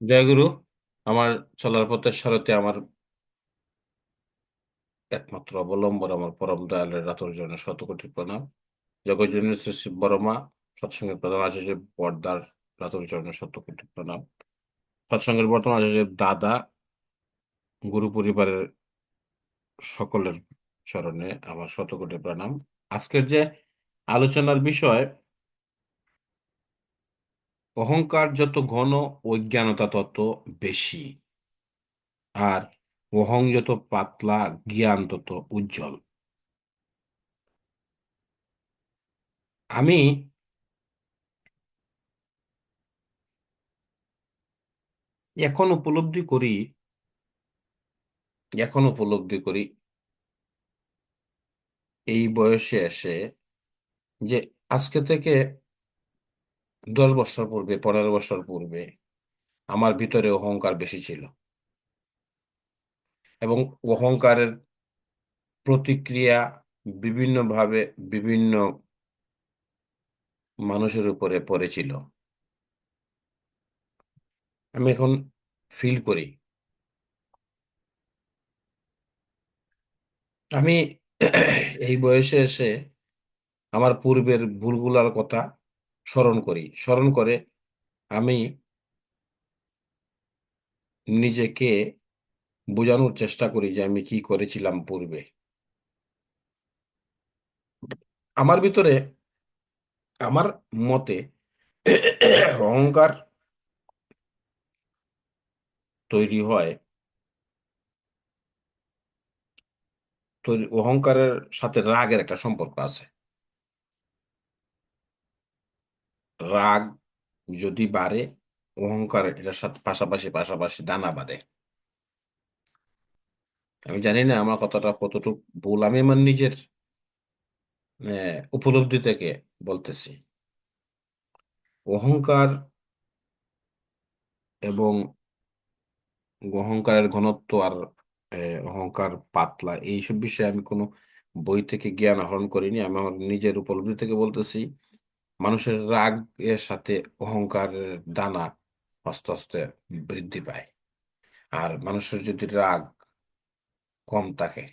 জয়গুরু, আমার চলার পথের সারথি আমার একমাত্র অবলম্বন, আমার পরম দয়ালের রাতর জন্য শত কোটি প্রণাম। জগৎজনী শ্রী শিব বর্মা সৎসঙ্গের প্রধান আচার্য পর্দার রাতর জন্য শত কোটি প্রণাম। সৎসঙ্গের বর্তমান আচার্য দাদা, গুরু পরিবারের সকলের চরণে আমার শত কোটি প্রণাম। আজকের যে আলোচনার বিষয় অহংকার যত ঘন অজ্ঞানতা তত বেশি। আর অহং যত পাতলা, জ্ঞান তত উজ্জ্বল। আমি এখন উপলব্ধি করি, এখন উপলব্ধি করি এই বয়সে এসে যে আজকে থেকে দশ বছর পূর্বে, পনেরো বছর পূর্বে আমার ভিতরে অহংকার বেশি ছিল। এবং অহংকারের প্রতিক্রিয়া বিভিন্নভাবে বিভিন্ন মানুষের উপরে পড়েছিল। আমি এখন ফিল করি। আমি এই বয়সে এসে আমার পূর্বের ভুলগুলার কথা স্মরণ করি। স্মরণ করে আমি নিজেকে বোঝানোর চেষ্টা করি যে আমি কি করেছিলাম পূর্বে। আমার ভিতরে, আমার মতে অহংকার তৈরি হয় তৈরি, অহংকারের সাথে রাগের একটা সম্পর্ক আছে। রাগ যদি বাড়ে, অহংকার এটার সাথে পাশাপাশি পাশাপাশি দানা বাঁধে। আমি জানি না আমার কথাটা কতটুকু ভুল, আমি আমার নিজের উপলব্ধি থেকে বলতেছি। অহংকার এবং অহংকারের ঘনত্ব আর অহংকার পাতলা, এইসব বিষয়ে আমি কোনো বই থেকে জ্ঞান আহরণ করিনি, আমি আমার নিজের উপলব্ধি থেকে বলতেছি। মানুষের রাগ এর সাথে অহংকারের দানা আস্তে আস্তে বৃদ্ধি পায়। আর মানুষের যদি রাগ কম থাকে,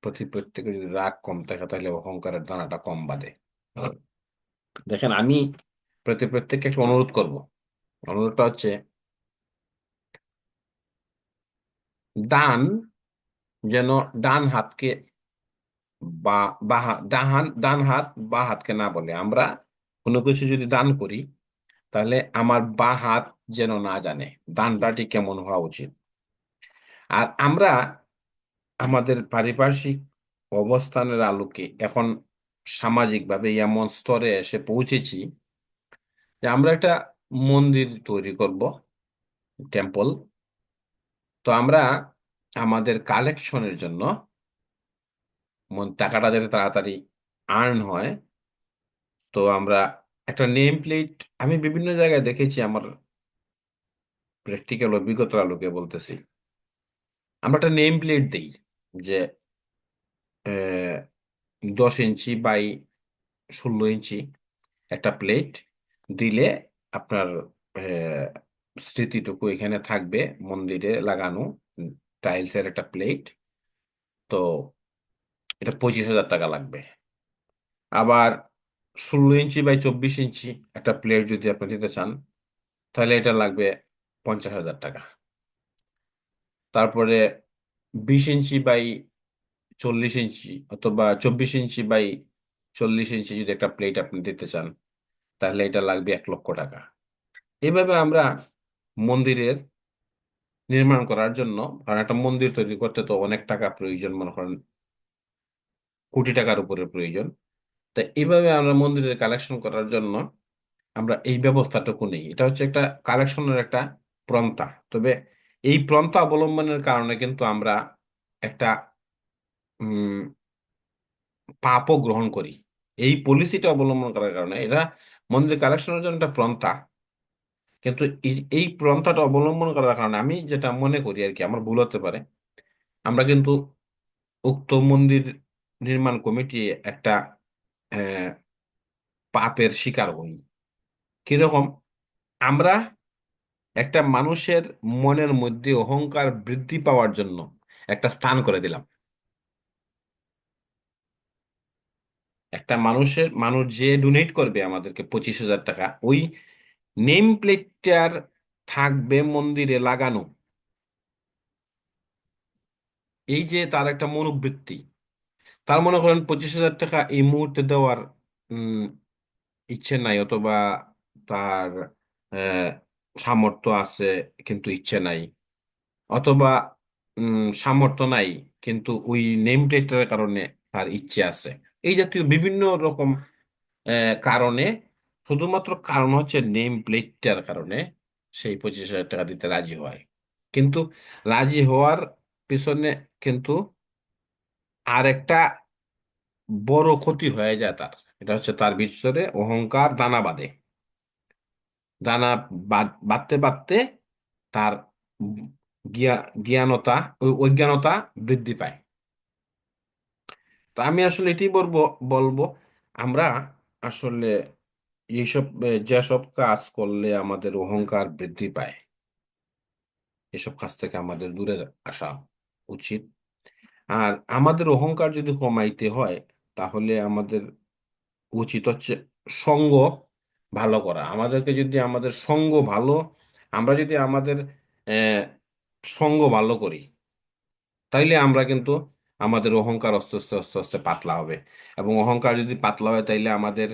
প্রতি প্রত্যেকের যদি রাগ কম থাকে, তাহলে অহংকারের দানাটা কম বাঁধে। দেখেন, আমি প্রতি প্রত্যেককে একটা অনুরোধ করব। অনুরোধটা হচ্ছে ডান যেন ডান হাতকে বা বা হা- ডাহান ডান হাত, বা হাতকে না বলে। আমরা কোনো কিছু যদি দান করি, তাহলে আমার বা হাত যেন না জানে। দানটাটি কেমন হওয়া উচিত। আর আমরা আমাদের পারিপার্শ্বিক অবস্থানের আলোকে এখন সামাজিকভাবে এমন স্তরে এসে পৌঁছেছি যে আমরা একটা মন্দির তৈরি করব টেম্পল তো আমরা আমাদের কালেকশনের জন্য টাকাটা যাতে তাড়াতাড়ি আর্ন হয় তো আমরা একটা নেম প্লেট আমি বিভিন্ন জায়গায় দেখেছি আমার প্র্যাকটিক্যাল অভিজ্ঞতার আলোকে বলতেছি। আমরা একটা নেম প্লেট দিই যে দশ ইঞ্চি বাই ষোলো ইঞ্চি একটা প্লেট দিলে আপনার স্মৃতিটুকু এখানে থাকবে মন্দিরে লাগানো টাইলসের একটা প্লেট তো এটা পঁচিশ হাজার টাকা লাগবে। আবার ষোলো ইঞ্চি বাই চব্বিশ ইঞ্চি একটা প্লেট যদি আপনি দিতে চান, তাহলে এটা লাগবে পঞ্চাশ হাজার টাকা। তারপরে বিশ ইঞ্চি বাই চল্লিশ ইঞ্চি অথবা চব্বিশ ইঞ্চি বাই চল্লিশ ইঞ্চি যদি একটা প্লেট আপনি দিতে চান, তাহলে এটা লাগবে এক লক্ষ টাকা। এভাবে আমরা মন্দিরের নির্মাণ করার জন্য, কারণ একটা মন্দির তৈরি করতে তো অনেক টাকা প্রয়োজন, মনে করেন কোটি টাকার উপরে প্রয়োজন। তা এইভাবে আমরা মন্দিরের কালেকশন করার জন্য আমরা এই ব্যবস্থাটুকু নেই। এটা হচ্ছে একটা কালেকশনের একটা প্রন্থা তবে এই প্রন্থা অবলম্বনের কারণে কিন্তু আমরা একটা পাপও গ্রহণ করি। এই পলিসিটা অবলম্বন করার কারণে এটা মন্দির কালেকশনের জন্য একটা প্রন্থা কিন্তু এই প্রন্থাটা অবলম্বন করার কারণে আমি যেটা মনে করি আর কি, আমার ভুল হতে পারে, আমরা কিন্তু উক্ত মন্দির নির্মাণ কমিটি একটা পাপের শিকার হই। কীরকম? আমরা একটা মানুষের মনের মধ্যে অহংকার বৃদ্ধি পাওয়ার জন্য একটা স্থান করে দিলাম। একটা মানুষের, মানুষ যে ডোনেট করবে আমাদেরকে পঁচিশ হাজার টাকা, ওই নেম প্লেটটার থাকবে মন্দিরে লাগানো। এই যে তার একটা মনোবৃত্তি। তার মনে করেন পঁচিশ হাজার টাকা এই মুহূর্তে দেওয়ার উম, ইচ্ছে নাই অথবা তার আহ, সামর্থ্য আছে কিন্তু ইচ্ছে নাই। অথবা উম, সামর্থ্য নাই কিন্তু ওই নেম প্লেটের কারণে তার ইচ্ছে আছে। এই জাতীয় বিভিন্ন রকম আহ, কারণে শুধুমাত্র কারণ হচ্ছে নেম প্লেটটার কারণে সেই পঁচিশ হাজার টাকা দিতে রাজি হয়। কিন্তু রাজি হওয়ার পিছনে কিন্তু আর একটা বড় ক্ষতি হয়ে যায় তার। এটা হচ্ছে তার ভিতরে অহংকার, দানা বাঁধে। দানা বাঁধ- বাঁধতে বাঁধতে তার জ্ঞানতা, ওই অজ্ঞানতা বৃদ্ধি পায়। তা আমি আসলে এটি বলব বলব, আমরা আসলে এইসব, যেসব কাজ করলে আমাদের অহংকার বৃদ্ধি পায়, এসব কাজ থেকে আমাদের দূরে আসা উচিত। আর আমাদের অহংকার যদি কমাইতে হয়, তাহলে আমাদের উচিত হচ্ছে সঙ্গ ভালো করা। আমাদেরকে যদি আমাদের সঙ্গ ভালো, আমরা যদি আমাদের সঙ্গ ভালো করি, তাইলে আমরা কিন্তু আমাদের অহংকার আস্তে আস্তে আস্তে আস্তে পাতলা হবে। এবং অহংকার যদি পাতলা হয়, তাইলে আমাদের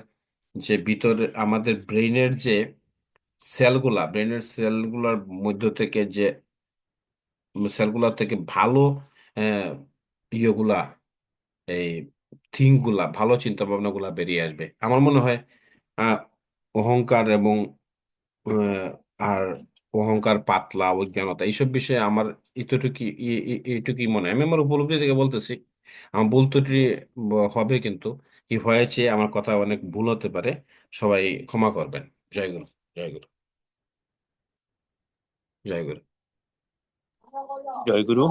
যে ভিতরে, আমাদের ব্রেইনের যে সেলগুলা, ব্রেইনের সেলগুলার মধ্য থেকে যে, সেলগুলা থেকে ভালো ইয়েগুলা, এই থিঙ্কগুলা ভালো চিন্তা ভাবনা গুলা বেরিয়ে আসবে। আমার মনে হয় অহংকার এবং আর অহংকার, পাতলা, অজ্ঞানতা, এইসব বিষয়ে আমার এতটুকু এইটুকুই মনে আমি আমার উপলব্ধি থেকে বলতেছি, আমার ভুল হবে কিন্তু, কি হয়েছে, আমার কথা অনেক ভুল হতে পারে, সবাই ক্ষমা করবেন। জয় গুরু জয় গুরু। জয় গুরু। জয় গুরু।